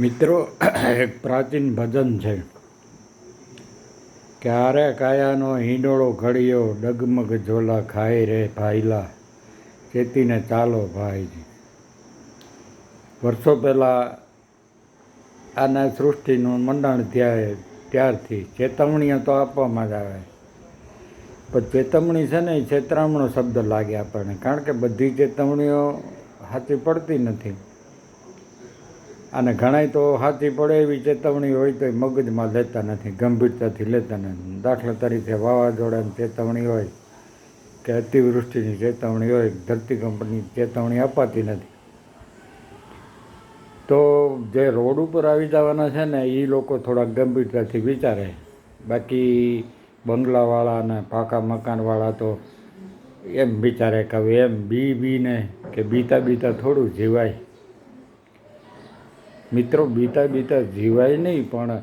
મિત્રો, એક પ્રાચીન ભજન છે. ક્યારે કાયાનો હિંડોળો ઘડિયો ડગમગ ઝોલા ખાઈ રે ભાઈલા, ચેતીને ચાલો ભાઈજી. વર્ષો પહેલાં આના સૃષ્ટિનું મંડાણ થયા ત્યારથી ચેતવણીઓ તો આપવામાં જ આવે. પણ ચેતવણી છે ને, એ ચેતરામણો શબ્દ લાગે આપણને કારણ કે બધી ચેતવણીઓ સાચી પડતી નથી. અને ઘણાય તો હાથી પડે એવી ચેતવણી હોય તો એ મગજમાં લેતા નથી, ગંભીરતાથી લેતા નથી. દાખલા તરીકે વાવાઝોડાની ચેતવણી હોય કે અતિવૃષ્ટિની ચેતવણી હોય, ધરતીકંપની ચેતવણી અપાતી નથી. તો જે રોડ ઉપર આવી જવાના છે ને એ લોકો થોડા ગંભીરતાથી વિચારે. બાકી બંગલાવાળા અને પાકા મકાનવાળા તો એમ વિચારે કે હવે એમ બી, બીને કે બીતા બીતા થોડું જીવાય. મિત્રો બીતા બીતા જીવાય નહીં, પણ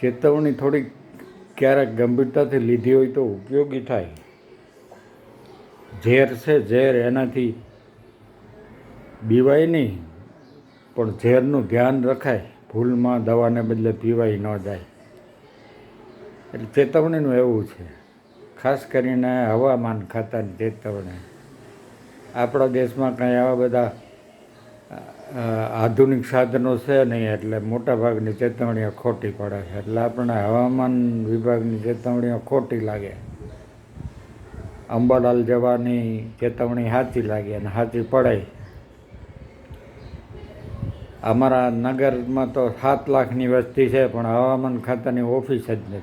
ચેતવણી થોડીક ક્યારેક ગંભીરતાથી લીધી હોય તો ઉપયોગી થાય. ઝેર છે, ઝેર એનાથી બીવાય નહીં, પણ ઝેરનું ધ્યાન રખાય. ભૂલમાં દવાને બદલે પીવાય ન જાય. એટલે ચેતવણીનું એવું છે. ખાસ કરીને હવામાન ખાતાની ચેતવણી. આપણા દેશમાં કંઈ આવા બધા આધુનિક સાધનો છે નહીં એટલે મોટાભાગની ચેતવણીઓ ખોટી પડે છે. એટલે આપણને હવામાન વિભાગની ચેતવણીઓ ખોટી લાગે. અંબાલાલ જવાની ચેતવણી સાચી લાગે અને સાચી પડે. અમારા નગરમાં તો સાત લાખની વસ્તી છે, પણ હવામાન ખાતાની ઓફિસ જ નથી.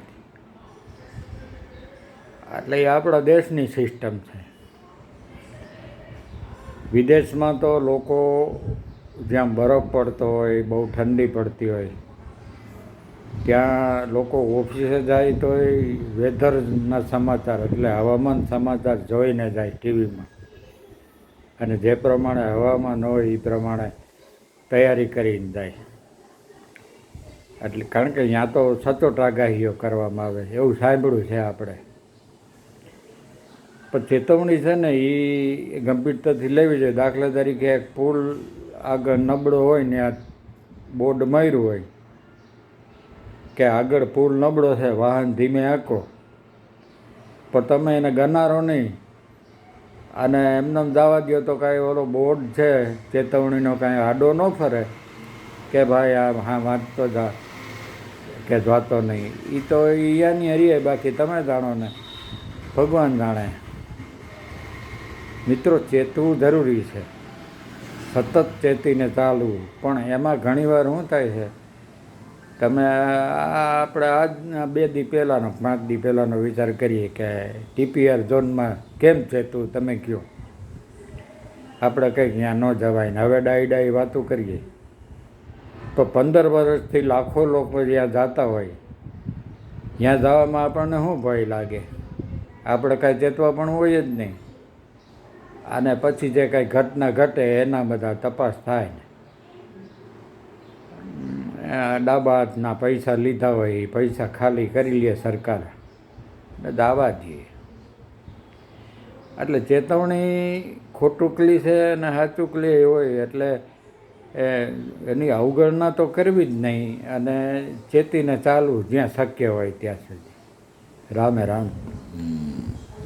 એટલે એ આપણા દેશની સિસ્ટમ છે. વિદેશમાં તો લોકો જ્યાં બરફ પડતો હોય, બહુ ઠંડી પડતી હોય, ત્યાં લોકો ઓફિસે જાય તો એ વેધરના સમાચાર, એટલે હવામાન સમાચાર જોઈને જાય ટીવીમાં. અને જે પ્રમાણે હવામાન હોય એ પ્રમાણે તૈયારી કરીને જાય. એટલે કારણ કે ત્યાં તો સચોટ આગાહીઓ કરવામાં આવે, એવું સાંભળ્યું છે આપણે. પણ ચેતવણી છે ને એ ગંભીરતાથી લેવી જોઈએ. દાખલા તરીકે એક પુલ આગળ નબળો હોય ને આ બોર્ડ માર્યું હોય, કે આગળ પુલ નબળો છે, વાહન ધીમે આંકો. પણ તમે એને ગનારો નહીં. અને એમને જવા દો તો કાંઈ ઓલો બોર્ડ છે, ચેતવણીનો કાંઈ આડો ન ફરે, કે ભાઈ આ હા વાંચતો જા, કે જોતો નહીં. એ તો ઈયાની હરીએ, બાકી તમે જાણો ને, ભગવાન જાણે. મિત્રો, ચેતવું જરૂરી છે. સતત ચેતીને ચાલવું પણ એમાં ઘણીવાર શું થાય છે? તમે આપણે આજ બે દી પહેલાંનો, પાંચ દી પહેલાંનો વિચાર કરીએ કે ટીપીઆર ઝોનમાં કેમ ચેતવું તમે કહો આપણે કંઈક ત્યાં ન જવાય ને હવે ડાઈ ડાઈ વાતું કરીએ. તો પંદર વર્ષથી લાખો લોકો જ્યાં જતા હોય, ત્યાં જવામાં આપણને શું ભય લાગે? આપણે કાંઈ ચેતવા પણ હોય જ નહીં. અને પછી જે કાંઈ ઘટના ઘટે એના બધા તપાસ થાય ને. ડાબા હાથના પૈસા લીધા હોય એ પૈસા ખાલી કરી લે સરકાર. દાવા દઈએ એટલે ચેતવણી ખોટુકલી છે અને સાચુકલી હોય એટલે એની અવગણના તો કરવી જ નહીં અને ચેતીને ચાલવું જ્યાં શક્ય હોય ત્યાં સુધી. રામે રામ.